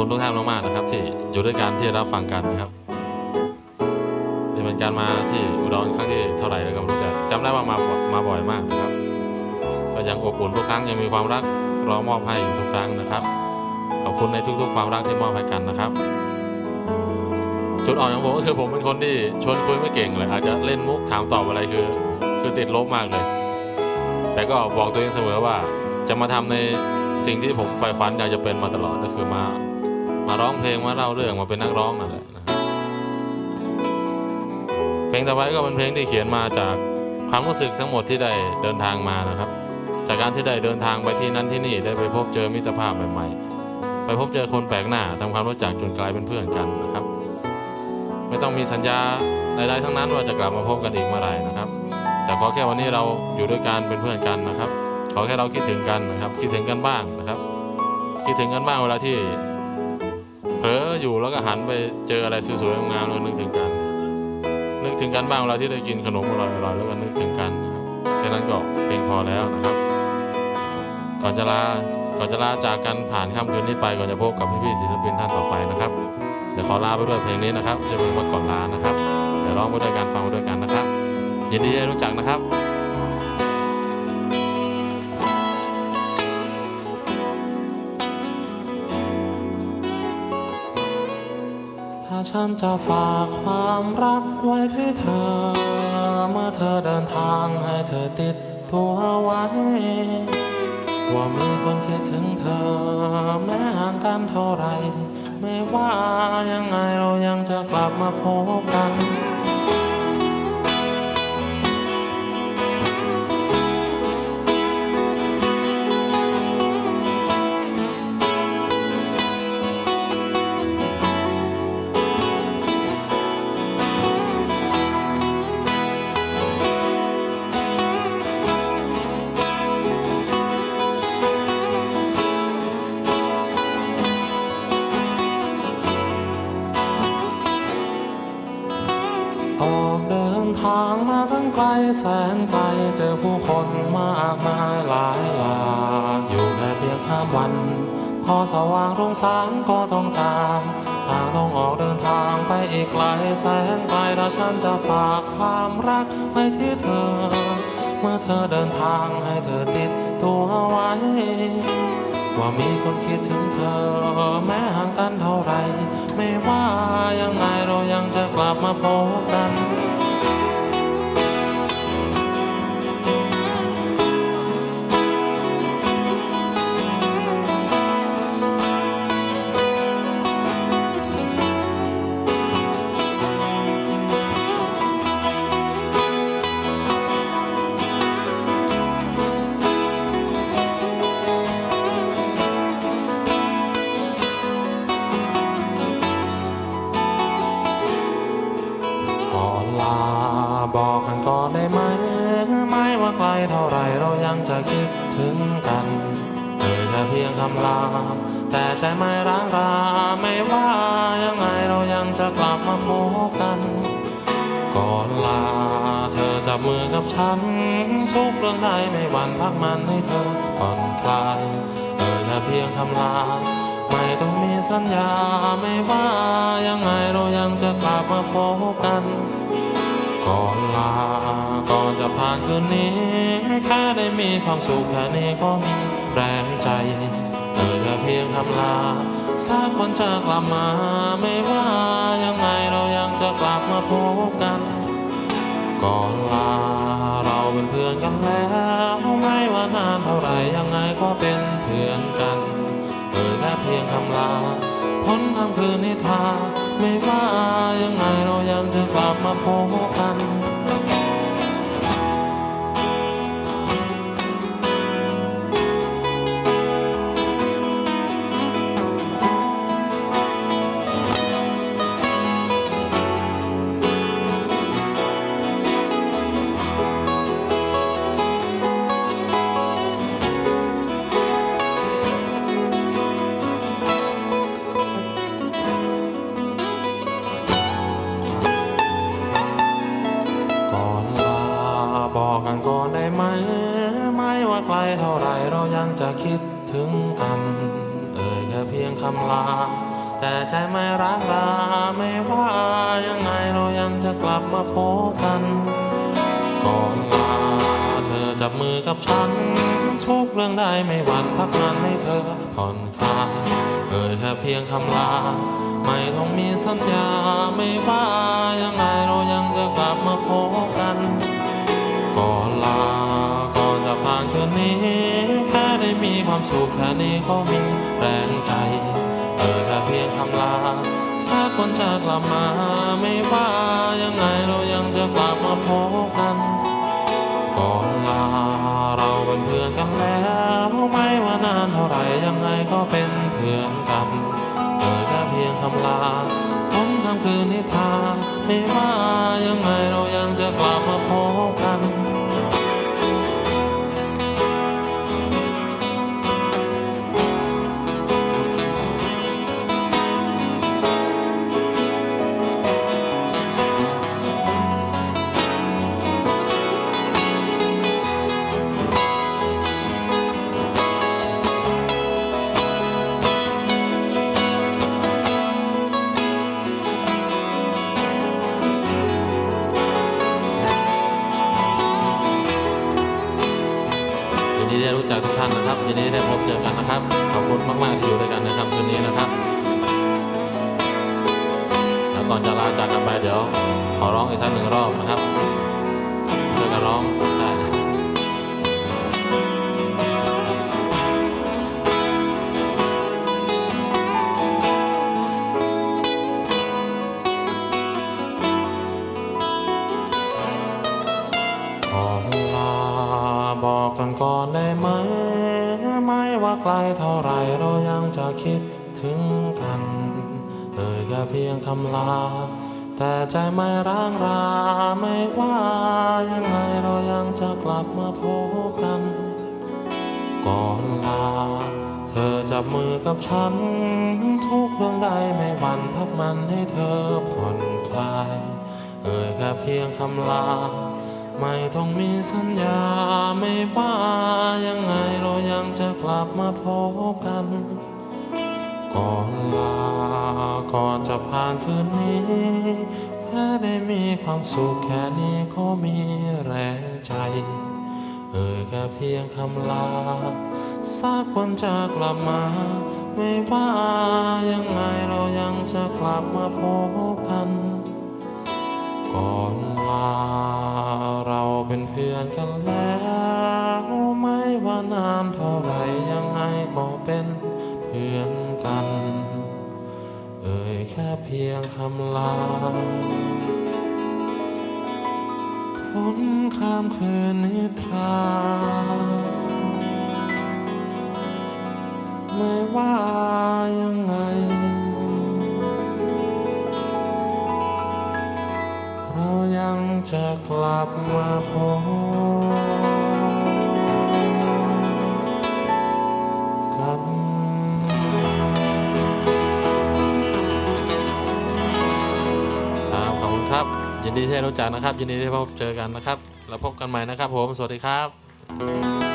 คุณทุกท่านมากๆนะครับ ที่อยู่ด้วยกันที่รับฟังกันนะครับนี่เป็นการมาที่อุดรครั้งที่เท่าไหร่แล้วก็ไม่รู้แต่จำได้ว่ามามาบ่อยมากนะครับ ก็ยังอบอุ่นทุกครั้งยังมีความรักรอมอบให้อยู่ทุกครั้งนะครับขอบคุณในทุกๆ ความรักที่มอบให้กันนะครับ จุดอ่อนของผมก็คือผมเป็นคนที่ชวนคุยไม่เก่งเลยอาจจะเล่นมุกถามตอบอะไรคือ คือติดลบมากเลย แต่ก็บอกตัวเองเสมอว่าจะมาทำในสิ่งที่ผมใฝ่ฝันอยากจะเป็นมาตลอดก็คือมา มาร้องเพลงมาเล่าเรื่องมาเป็นนักร้องนั่นแหละนะครับเพลงต่อไปก็เป็นเพลงที่เขียนมาจากความรู้สึกทั้งหมดที่ได้เดินทางมานะครับ จากการที่ได้เดินทางไปที่นั้นที่นี่ได้ไปพบเจอมิตรภาพใหม่ๆ ไปพบเจอคนแปลกหน้าทำความรู้จักจนกลายเป็นเพื่อนกันนะครับ ไม่ต้องมีสัญญาใดๆทั้งนั้นว่าจะกลับมาพบกันอีกเมื่อไหร่นะครับ แต่ขอแค่วันนี้เราอยู่ด้วยกันเป็นเพื่อนกันนะครับ ขอแค่เราคิดถึงกันนะครับ คิดถึงกันบ้างนะครับ คิดถึงกันบ้างเวลาที่ เผลออยู่แล้วก็หันไปเจออะไรสวยๆงามๆแล้วนึกถึงกัน นึกถึงกันบ้างเวลาที่ได้กินขนมอร่อยๆแล้วก็นึกถึงกันนะครับแค่นั้นก็เพียงพอแล้วนะครับ ก่อนจะลาก่อนจะลาจากกันผ่านค่ำคืนนี้ไปก่อนจะพบกับพี่ๆศิลปินท่านต่อไปนะครับเดี๋ยวขอลาไปด้วยเพลงนี้นะครับจะเป็นว่าก่อนลานะครับเดี๋ยวร้องไปด้วยกันฟังไปด้วยกันนะครับยินดีที่ได้รู้จักนะครับ ถ้าฉันจะฝากความรักไว้ที่เธอ เมื่อเธอเดินทางให้เธอติดตัวไว้ ว่ามีคนคิดถึงเธอ แม้ห่างกันเท่าไร ไม่ว่ายังไงเรายังจะกลับมาพบกันางมาตั้งไกลแสนไกลเจอผู้คนมากมายหลายหลากอยู่แค่เพียงข้ามวัน พอสว่างรุ่งสางก็ต้องสางทางต้องออกเดินทางไปอีกไกลแสนไกลแล้วฉันจะฝากความรักไว้ที่เธอ เมื่อเธอเดินทางให้เธอติดตัวไว้ว่ามีคนคิดถึงเธอ แม้ห่างกันเท่าไร ไม่ว่ายังไงเรายังจะกลับมาพบกัน ยังจะคิดถึงกันเอ่ยแค่เพียงคำลา แต่ใจไม่ร้างราไม่ว่ายังไงเรายังจะกลับมาพบกัน ก่อนลา เธอจับมือกับฉัน ทุกเรื่องใดไม่หวั่นพักมันให้เธอผ่อนคลายเอ่ยแค่เพียงคำลา ไม่ต้องมีสัญญาไม่ว่ายังไงเรายังจะกลับมาพบกัน ก่อนลา ก่อนจะผ่านคืนนี้ แค่ได้มีความสุขแค่นี้ก็มีแรงใจเออแค่เพียงคำลาสักวันจะกลับมาไม่ว่ายังไงเรายังจะกลับมาพบกัน ก่อนลาเราเป็นเพื่อนกันแล้วไม่ว่านานเท่าไหรยังไงก็เป็นเพื่อนกันเออแค่เพียงคำลาพ้นคำคืนนิทราไม่ว่ายังไง งจะกลับมาพบกัน บอกกันก่อนได้ไหม ไม่ว่าไกลเท่าไรเรายังจะคิดถึงกัน เอ่ยแค่เพียงคำลา แต่ใจไม่รักราไม่ว่ายังไงเรายังจะกลับมาพบกัน ก่อนลาเธอจับมือกับฉันทุกเรื่องได้ไม่หวั่นพักนั้นให้เธอผ่อนคลายเอ่ยแค่เพียงคำลา ไม่ต้องมีสัญญาไม่ว่ายังไงเรายังจะกลับมาพบกัน ก่อนลาก่อนจะผ่านคืนนี้ แค่ได้มีความสุขแค่นี้ก็มีแรงใจ เออแค่เพียงคำลาสักวันจะกลับมาไม่ว่ายังไงเรายังจะกลับมาพบกัน ก่อนลาเราเป็นเพื่อนกันแล้วไม่ว่านานเท่าไหร่ยังไงก็เป็นเพื่อนกัน เออแค่เพียงคำลาพ้นคำคืนนิทาไม่ว่า ก่อนจะลาจากกันไปเดี๋ยวขอร้องอีกสักหนึ่งรอบนะครับเพื่อกันร้องได้นะขอลาบอกกันก่อนได้ไหม ไม่ว่าไกลเท่าไรเรายังจะคิดถึงกัน แค่เพียงคำลา แต่ใจไม่ร้างราไม่ว่ายังไงเรายังจะกลับมาพบกัน ก่อนลา เธอจับมือกับฉัน ทุกเรื่องใดไม่หวั่นพักมันให้เธอผ่อนคลาย เอ่ยแค่เพียงคำลา ไม่ต้องมีสัญญาไม่ว่ายังไงเรายังจะกลับมาพบกัน ก่อนลาก่อนจะผ่านคืนนี้แค่ได้มีความสุขแค่นี้ก็มีแรงใจ เอ่ยแค่เพียงคำลาสักวันจะกลับมา ไม่ว่ายังไงเรายังจะกลับมาพบกัน ก่อนลาเราเป็นเพื่อนกันแล้ว ไม่ว่านานเท่าไหร เพียงคำลาพ้นข้ามคืนนิทราไม่ว่ายังไง เรายังจะกลับมา ดีที่ได้รู้จักนะครับ ยินดีที่พบเจอกันนะครับ แล้วพบกันใหม่นะครับผม สวัสดีครับ